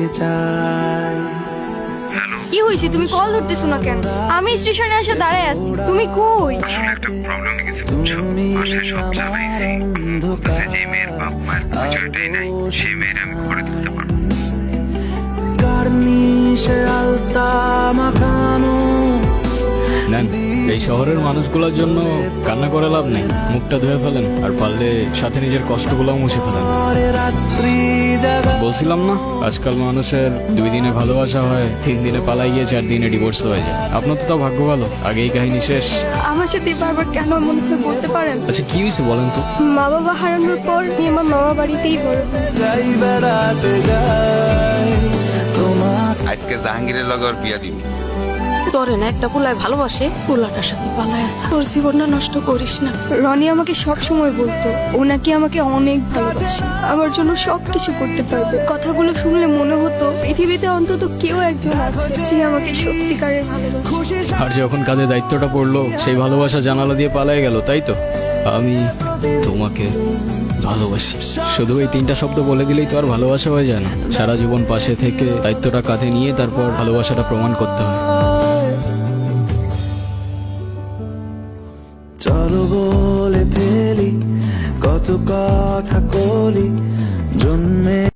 তোমাকে চাই কি হয়েছে? তুমি কল ধরতেছো না কেন? আমি স্টেশনে এসে দাঁড়ায় আছি। তুমি কই? তুমি কার্নিশে আলতা মাখানো। নেন এই শহরের মানুষগুলোর জন্য কান্না করে লাভ নেই। মুখটা ধুয়ে ফেলেন আর পারলে সাথে নিজের কষ্টগুলোও মুছে ফেলেন। বলছিলাম না আজকাল মানুষের দুই দিনে ভালোবাসা হয় তিন দিনে পালাই গিয়ে চার দিনে ডিভোর্স হয়ে যায়। আপনার তো তাও ভাগ্য ভালো আগেই কাহিনী শেষ। আমার সাথে বারবার কেন এমন করে বলতে পারেন? আচ্ছা কি হয়েছে বলেন তো? মা বাবা হারানোর পর আমি আমার মামা বাড়িতেই বড় হই। যাই বেড়াতে যাই আজকে জাহাঙ্গীরের লগে ওর বিয়া দিবি। তোরে না একটা পোলায় ভালোবাসে পোলাটার সাথে পালায় আসা। তোর জীবনটা নষ্ট করিস না। রনি আমাকে সব সময় বলতো ও নাকি আমাকে অনেক ভালোবাসে। আমার জন্য সব কিছু করতে পারবে। কথাগুলো শুনলে মনে হতো পৃথিবীতে অন্তত কেউ একজন আছে যে আমাকে সত্যিকারের ভালোবাসে। আর যখন কাঁধে দায়িত্বটা পড়ল সেই ভালোবাসা জানালা দিয়ে পালাই গেল তাই তো? আমি তোমাকে ভালোবাসি। শুধু এই তিনটা শব্দ বলে দিলেই তো আর ভালোবাসা হয়ে যায় না। সারা জীবন পাশে থেকে দায়িত্বটা কাঁধে নিয়ে তারপর ভালোবাসাটা প্রমাণ করতে হয়। চলো বলে ফেলি কত কথা কলি জন্মে